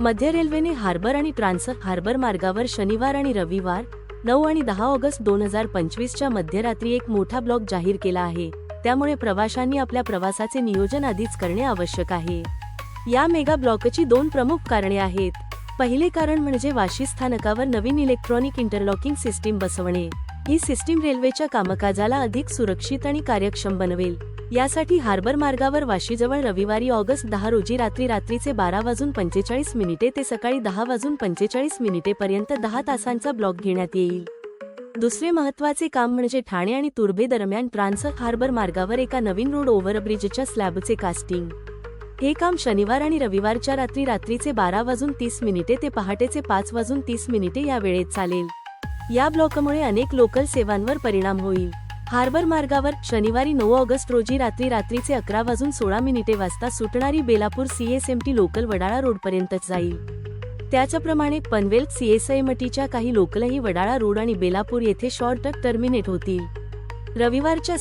मध्य रेल्वेने हार्बर आणि ट्रान्स हार्बर मार्गावर शनिवार आणि रविवार नऊ आणि दहा ऑगस्ट दोन हजार पंचवीसच्या मध्यरात्री एक मोठा ब्लॉक जाहीर केला आहे. त्यामुळे प्रवाशांनी आपल्या प्रवासाचे नियोजन आधीच करणे आवश्यक आहे. या मेगा ब्लॉकची दोन प्रमुख कारणे आहेत. पहिले कारण म्हणजे वाशी स्थानकावर नवीन इलेक्ट्रॉनिक इंटरलॉकिंग सिस्टीम बसवणे. ही सिस्टीम रेल्वेच्या कामकाजाला अधिक सुरक्षित आणि कार्यक्षम बनवेल. यासाठी हार्बर मार्गावर वाशीजवळ रविवारी ऑगस्ट दहा रोजी रात्री रात्रीचे बारा वाजून पंचेचाळीस मिनिटे ते सकाळी दहा वाजून पंचेचाळीस मिनिटेपर्यंत दहा तासांचा ब्लॉक घेण्यात येईल. दुसरे महत्त्वाचे काम म्हणजे ठाणे आणि तुर्भे दरम्यान ट्रान्स हार्बर मार्गावर एका नवीन रोड ओव्हरब्रिजच्या स्लॅबचे कास्टिंग. हे काम शनिवार आणि रविवारच्या रात्री रात्रीचे बारा वाजून तीस मिनिटे ते पहाटेचे पाच वाजून तीस मिनिटे या वेळेत चालेल. या ब्लॉकमुळे अनेक लोकल सेवांवर परिणाम होईल. हार्बर मार्गावर शनिवारी नऊ ऑगस्ट रोजी रात्री रात्रीचे अकरा वाजून सोळा मिनिटे वाजता सुटणारी बेलापूर सीएसएमटी लोकल वडाळा रोडपर्यंतच जाईल. त्याच्याप्रमाणे पनवेल सीएसएमटीच्या काही लोकलही वडाळा रोड आणि बेलापूर येथे शॉर्ट टर्मिनेट होतील. रविवारच्या